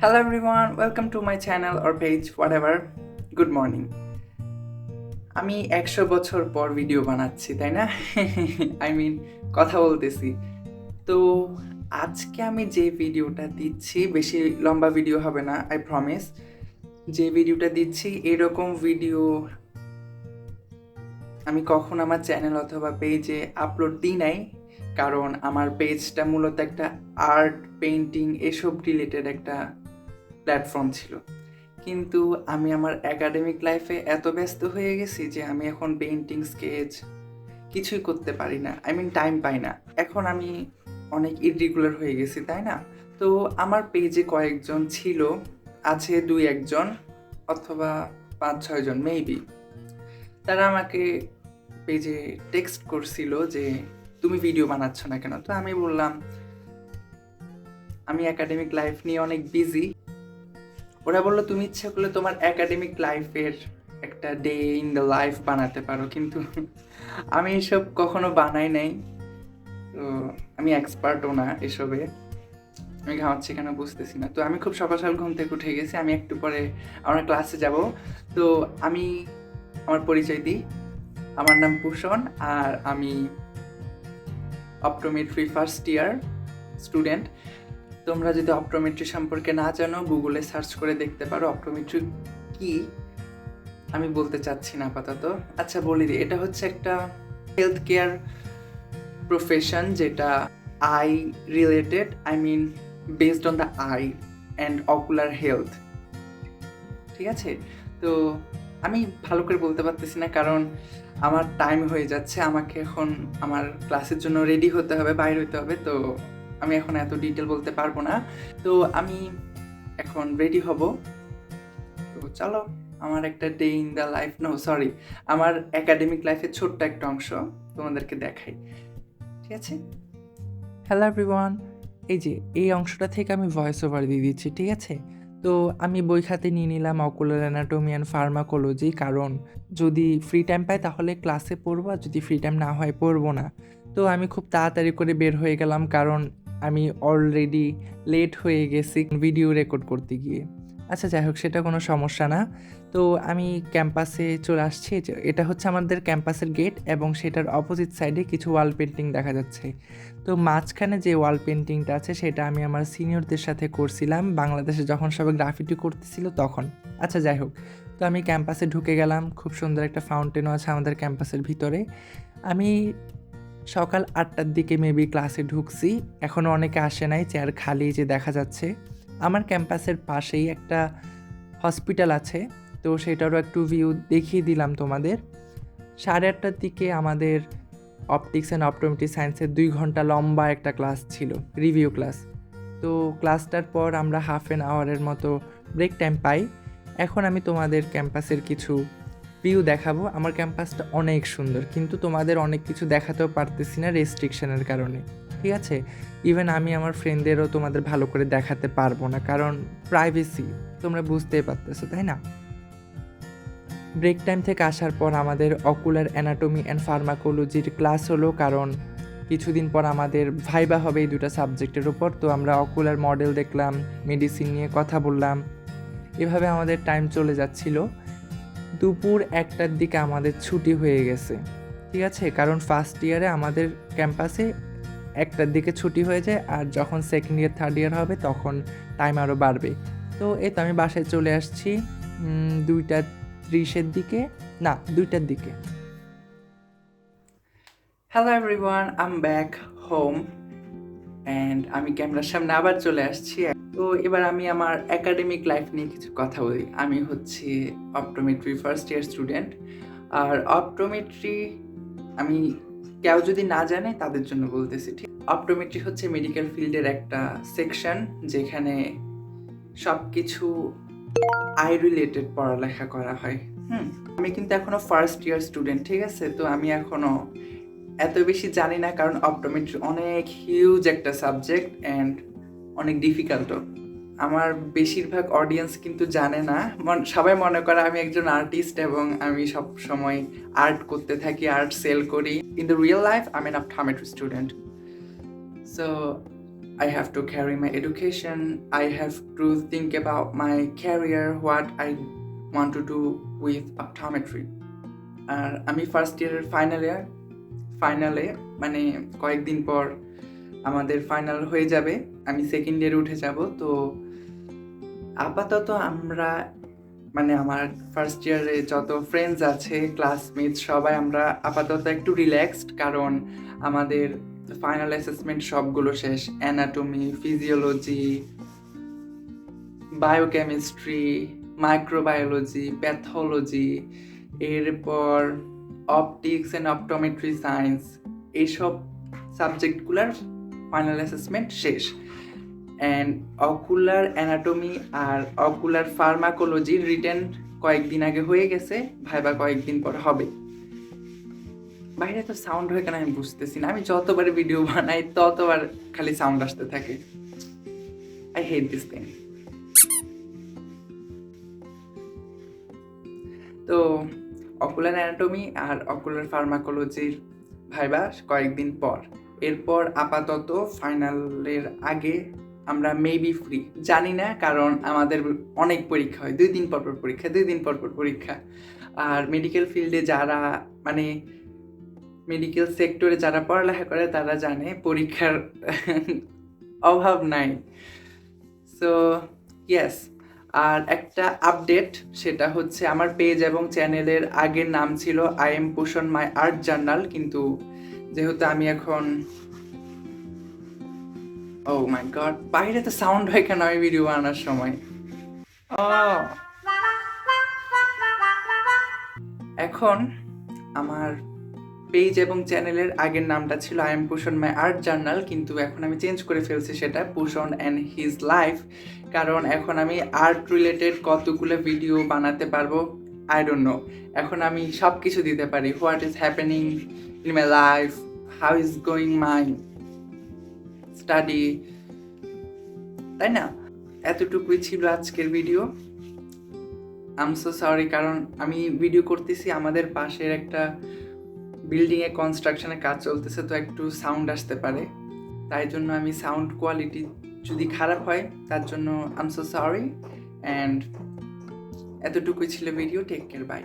Hello everyone, welcome to my channel or page, whatever. Good morning. আমি একশো বছর পর ভিডিও বানাচ্ছি তাই না আই মিন কথা বলতেছি তো আজকে আমি যে ভিডিওটা দিচ্ছি বেশি লম্বা ভিডিও হবে না আই প্রমিস যে ভিডিওটা দিচ্ছি এরকম ভিডিও আমি কখন আমার চ্যানেল অথবা পেজে আপলোড দিই নাই কারণ আমার পেজটা মূলত একটা আর্ট পেন্টিং এসব রিলেটেড একটা প্ল্যাটফর্ম ছিল। কিন্তু আমি আমার একাডেমিক লাইফে এত ব্যস্ত হয়ে গেছি যে আমি এখন পেন্টিং স্কেচ কিছুই করতে পারি না। আই মিন টাইম পাই না। এখন আমি অনেক ইরেগুলার হয়ে গেছি, তাই না? তো আমার পেজে কয়েকজন ছিল, আছে দুই একজন অথবা পাঁচ ছয়জন মেবি তারা আমাকে পেজে টেক্সট করছিল যে, তুমি ভিডিও বানাচ্ছ না কেন? তো আমি বললাম, আমি একাডেমিক লাইফ নিয়ে অনেক বিজি ওরা বলল, তুমি ইচ্ছা করলে তোমার একাডেমিক লাইফের একটা ডে ইন দ্য লাইফ বানাতে পারো। কিন্তু আমি এসব কখনো বানাই নাই। তো আমি এক্সপার্টও না এসবে। আমি ঘামাচ্ছি কেন বুঝতেছি না। তো আমি খুব সকাল সকাল ঘুম থেকে উঠে গেছি। আমি একটু পরে আমার ক্লাসে যাব। তো আমি আমার পরিচয় দিই। আমার নাম ভূষণ আর আমি অপটোমেট্রি ফার্স্ট ইয়ার স্টুডেন্ট তোমরা যদি অপটোমেট্রি সম্পর্কে না জানো, গুগলে সার্চ করে দেখতে পারো অপটোমেট্রি কি। আমি বলতে চাচ্ছি না আপাতত। আচ্ছা বলি দিই এটা হচ্ছে একটা হেলথ কেয়ার প্রফেশন যেটা eye related I mean based on the eye and ocular health ঠিক আছে? তো আমি ভালো করে বলতে পারতেছি না, কারণ আমার টাইম হয়ে যাচ্ছে। আমাকে এখন আমার ক্লাসের জন্য রেডি হতে হবে, বাইরে হতে হবে, তো আমি এখন এত ডিটেল বলতে পারব না। তো আমি এখন রেডি হব। তো চলো, আমার একটা day in the life no sorry আমার একাডেমিক লাইফের ছোট্ট একটা অংশ তোমাদেরকে দেখাই। ঠিক আছে? হ্যালো এভরিওয়ান এই যে, এই অংশটা থেকে আমি ভয়েস ওভার দিয়ে দিচ্ছি, ঠিক আছে? তো আমি বই খাতে নিয়ে নিলাম অকুলার অ্যানাটমি অ্যান্ড ফার্মাকোলজি কারণ যদি ফ্রি টাইম পাই তাহলে ক্লাসে পড়ব, আর যদি ফ্রি টাইম না হয় পড়ব না। তো আমি খুব তাড়াতাড়ি করে বের হয়ে গেলাম, কারণ আমি অলরেডি লেট হয়ে গেছি ভিডিও রেকর্ড করতে গিয়ে। আচ্ছা যাই হোক, সেটা কোনো সমস্যা না। তো আমি ক্যাম্পাসে চলে আসছি। এটা হচ্ছে আমাদের ক্যাম্পাসের গেট এবং সেটার অপোজিট সাইডে কিছু ওয়াল পেন্টিং দেখা যাচ্ছে। তো মাঝখানে যে ওয়াল পেন্টিংটা আছে, সেটা আমি আমার সিনিয়রদের সাথে করছিলাম। বাংলাদেশে যখন সবাই গ্রাফিটি করতেছিল তখন। আচ্ছা যাই হোক, তো আমি ক্যাম্পাসে ঢুকে গেলাম। খুব সুন্দর একটা ফাউন্টেনও আছে আমাদের ক্যাম্পাসের ভিতরে। আমি সকাল আটটার দিকে মেবি ক্লাসে ঢুকছি। এখনও অনেকে আসে নাই চেয়ার খালি যে দেখা যাচ্ছে। আমার ক্যাম্পাসের পাশেই একটা হসপিটাল আছে, তো সেটারও একটু ভিউ দেখিয়ে দিলাম তোমাদের। সাড়ে আটটার দিকে আমাদের অপটিক্স অ্যান্ড অপটোমেট্রি সায়েন্সের দুই ঘণ্টা লম্বা একটা ক্লাস ছিল রিভিউ ক্লাস তো ক্লাসটার পর আমরা হাফ অ্যান আওয়ারের মতো ব্রেক টাইম পাই। এখন আমি তোমাদের ক্যাম্পাসের কিছু ভিউ দেখাবো। আমার ক্যাম্পাসটা অনেক সুন্দর, কিন্তু তোমাদের অনেক কিছু দেখাতেও পারতেছি না রেস্ট্রিকশনের কারণে। ঠিক আছে? ইভেন আমি আমার ফ্রেন্ডদেরও তোমাদের ভালো করে দেখাতে পারব না, কারণ প্রাইভেসি তোমরা বুঝতেই পারতেছো, তাই না? ব্রেক টাইম থেকে আসার পর আমাদের অকুলার অ্যানাটমি অ্যান্ড ফার্মাকোলজির ক্লাস হলো, কারণ কিছুদিন পর আমাদের ভাইবা হবে এই দুটো সাবজেক্টের উপর। তো আমরা অকুলার মডেল দেখলাম মেডিসিন নিয়ে কথা বললাম। এভাবে আমাদের টাইম চলে যাচ্ছিল। দুপুর একটার দিকে আমাদের ছুটি হয়ে গেছে। ঠিক আছে? কারণ ফার্স্ট ইয়ারে আমাদের ক্যাম্পাসে একটার দিকে ছুটি হয়ে যায় আর যখন সেকেন্ড ইয়ার থার্ড ইয়ার হবে তখন টাইম আরও বাড়বে। তো এই তো আমি বাসায় চলে আসছি দুইটা ত্রিশের দিকে, না, দুইটার দিকে। Hello everyone I'm back home and আমি ক্যামেরার সামনে আবার চলে আসছি। তো এবার আমি আমার একাডেমিক লাইফ নিয়ে কিছু কথা বলি। আমি হচ্ছে অপটোমেট্রি ফার্স্ট ইয়ার স্টুডেন্ট আর অপটোমেট্রি আমি কেউ যদি না জানে তাদের জন্য বলতেছি, ঠিক? অপটোমেট্রি হচ্ছে মেডিকেল ফিল্ডের একটা সেকশন যেখানে সব কিছু আই রিলেটেড পড়ালেখা করা হয়। হুম? আমি কিন্তু এখনও ফার্স্ট ইয়ার স্টুডেন্ট ঠিক আছে? তো আমি এখনও এত বেশি জানি না কারণ অপটোমেট্রি অনেক হিউজ একটা সাবজেক্ট অ্যান্ড অনেক ডিফিকাল্টও আমার বেশিরভাগ অডিয়েন্স কিন্তু জানে না সবাই মনে করে আমি একজন আর্টিস্ট এবং আমি সব সময় আর্ট করতে থাকি আর্ট সেল করি ইন দ্য রিয়েল লাইফ আমি an optometry student so I have to carry my education. I have to think about my career, what I want to do with optometry. আর আমি first ইয়ারের final year ফাইনালে মানে কয়েকদিন পর আমাদের final হয়ে যাবে। আমি সেকেন্ড ইয়ারে উঠে যাব, তো আপাতত আমরা মানে আমার ফার্স্ট ইয়ারে যত ফ্রেন্ডস আছে ক্লাসমেট সবাই আমরা আপাতত একটু রিল্যাক্সড কারণ আমাদের ফাইনাল অ্যাসেসমেন্ট সবগুলো শেষ। Anatomy physiology biochemistry microbiology pathology এরপর অপটিক্স অ্যান্ড অপটোমেট্রি সায়েন্স এইসব সাবজেক্টগুলোর ফাইনাল অ্যাসেসমেন্ট শেষ. অ্যান্ড অকুলার অ্যানাটমি আর অকুলার ফার্মাকোলজির রিটেন কয়েকদিন আগে হয়ে গেছে, ভাইবা কয়েকদিন পর হবে। বাইরে তো সাউন্ড হয় কেন আমি বুঝতেছি না। আমি যতবার ভিডিও বানাই, ততবার খালি সাউন্ড আসতে থাকে। আই হেট দিস থিং তো অকুলার অ্যানাটমি আর অকুলার ফার্মাকোলজির ভাইবা কয়েকদিন পর। এরপর আপাতত ফাইনালের আগে আমরা মেবি ফ্রি জানি না, কারণ আমাদের অনেক পরীক্ষা হয়। দুই দিন পর পর পরীক্ষা, দুই দিন পর পর পরীক্ষা। আর মেডিকেল ফিল্ডে যারা মানে মেডিকেল সেক্টরে যারা পড়ালেখা করে, তারা জানে পরীক্ষার অভাব নাই। সো ইয়েস আর একটা আপডেট সেটা হচ্ছে আমার পেজ এবং চ্যানেলের আগের নাম ছিল আই এম পোষণ মাই আর্ট জার্নাল কিন্তু যেহেতু আমি এখন ও মাই গড বাইরে তো সাউন্ড হয় কেন? আমি ভিডিও বানানোর সময়। ও এখন আমার পেজ এবং চ্যানেলের আগের নামটা ছিল আই এম পোষণ মাই আর্ট জার্নাল কিন্তু এখন আমি চেঞ্জ করে ফেলছি সেটা পোষণ অ্যান্ড হিজ লাইফ কারণ এখন আমি আর্ট রিলেটেড কতগুলো ভিডিও বানাতে পারব? আই ডোন্ট নো এখন আমি সব কিছু দিতে পারি। What is happening in my life how is going my study তাই না? এতটুকুই ছিল আজকের ভিডিও আম সো সরি কারণ আমি ভিডিও করতেছি আমাদের পাশের একটা বিল্ডিংয়ে কনস্ট্রাকশনের কাজ চলতেছে, তো একটু সাউন্ড আসতে পারে। তাই জন্য আমি সাউন্ড কোয়ালিটি যদি খারাপ হয়, তার জন্য আম সো সরি অ্যান্ড এতটুকুই ছিল ভিডিও টেক কেয়ার বাই